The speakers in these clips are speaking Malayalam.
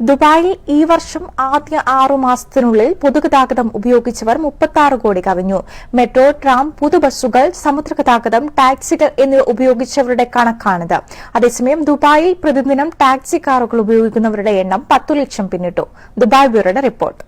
ദുബായിൽ ഈ വർഷം ആദ്യ ആറു മാസത്തിനുള്ളിൽ പൊതുഗതാഗതം ഉപയോഗിച്ചവർ മുപ്പത്തി കോടി കവിഞ്ഞു. മെട്രോ ട്രാം പൊതുബസ്സുകൾ സമുദ്രഗതാഗതം ടാക്സികൾ എന്നിവ ഉപയോഗിച്ചവരുടെ കണക്കാണിത്. അതേസമയം ദുബായിൽ പ്രതിദിനം ടാക്സി കാറുകൾ ഉപയോഗിക്കുന്നവരുടെ എണ്ണം പത്തു ലക്ഷം പിന്നിട്ടു. Dubai ബ്യൂറോയുടെ report.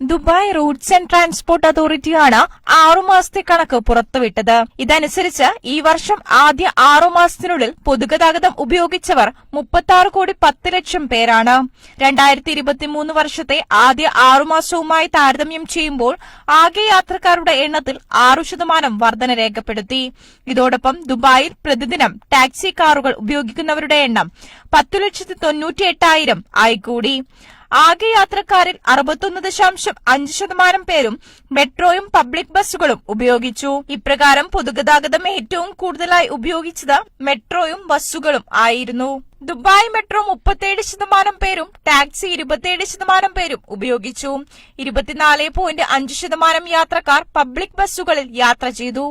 Dubai routes and transport അതോറിറ്റിയാണ് ആറുമാസത്തെ കണക്ക് പുറത്തുവിട്ടത്. ഇതനുസരിച്ച് ഈ വർഷം ആദ്യ ആറുമാസത്തിനുള്ളിൽ പൊതുഗതാഗതം ഉപയോഗിച്ചവർ മുപ്പത്തി കോടി പത്ത് ലക്ഷം പേരാണ്. രണ്ടായിരത്തി ഇരുപത്തിമൂന്ന് വർഷത്തെ ആദ്യ ആറുമാസവുമായി താരതമ്യം ചെയ്യുമ്പോൾ ആകെ യാത്രക്കാരുടെ എണ്ണത്തിൽ ആറു ശതമാനം വർധന രേഖപ്പെടുത്തി. ഇതോടൊപ്പം ദുബായിൽ പ്രതിദിനം ടാക്സി കാറുകൾ ഉപയോഗിക്കുന്നവരുടെ എണ്ണം പത്തു ലക്ഷത്തി തൊണ്ണൂറ്റി എട്ടായിരം ആയി കൂടി ആകെ യാത്രക്കാരിൽ അറുപത്തൊന്ന് ദശാംശം അഞ്ച് ശതമാനം പേരും മെട്രോയും പബ്ലിക് ബസ്സുകളും ഉപയോഗിച്ചു. ഇപ്രകാരം പൊതുഗതാഗതം ഏറ്റവും കൂടുതലായി ഉപയോഗിച്ചത് മെട്രോയും ബസ്സുകളും ആയിരുന്നു. ദുബായ് മെട്രോ മുപ്പത്തേഴ് ശതമാനം പേരും ടാക്സി ഇരുപത്തിയേഴ് ശതമാനം പേരും ഉപയോഗിച്ചു. ഇരുപത്തിനാല് പോയിന്റ് അഞ്ച് ശതമാനം യാത്രക്കാർ പബ്ലിക് ബസ്സുകളിൽ യാത്ര ചെയ്തു.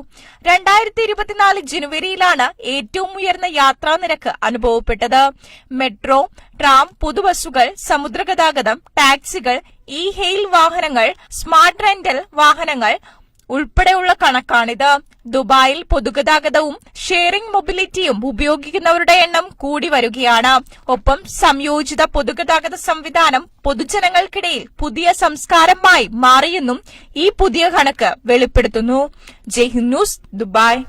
രണ്ടായിരത്തി ഇരുപത്തിനാല് ജനുവരിയിലാണ് ഏറ്റവും ഉയർന്ന യാത്രാ നിരക്ക് അനുഭവപ്പെട്ടത്. മെട്രോ ട്രാം പൊതുബസ്സുകൾ സമുദ്രഗതാഗതം ടാക്സികൾ ഇ ഹെയിൽ വാഹനങ്ങൾ സ്മാർട്ട് റെന്റൽ വാഹനങ്ങൾ ഉൾപ്പെടെയുള്ള കണക്കാണിത്. ദുബായിൽ പൊതുഗതാഗതവും ഷെയറിംഗ് മൊബിലിറ്റിയും ഉപയോഗിക്കുന്നവരുടെ എണ്ണം കൂടി വരികയാണ്. ഒപ്പം സംയോജിത പൊതുഗതാഗത സംവിധാനം പൊതുജനങ്ങൾക്കിടയിൽ പുതിയ സംസ്കാരമായി മാറിയെന്നും ഈ പുതിയ കണക്ക് വെളിപ്പെടുത്തുന്നു. Jaihind news Dubai.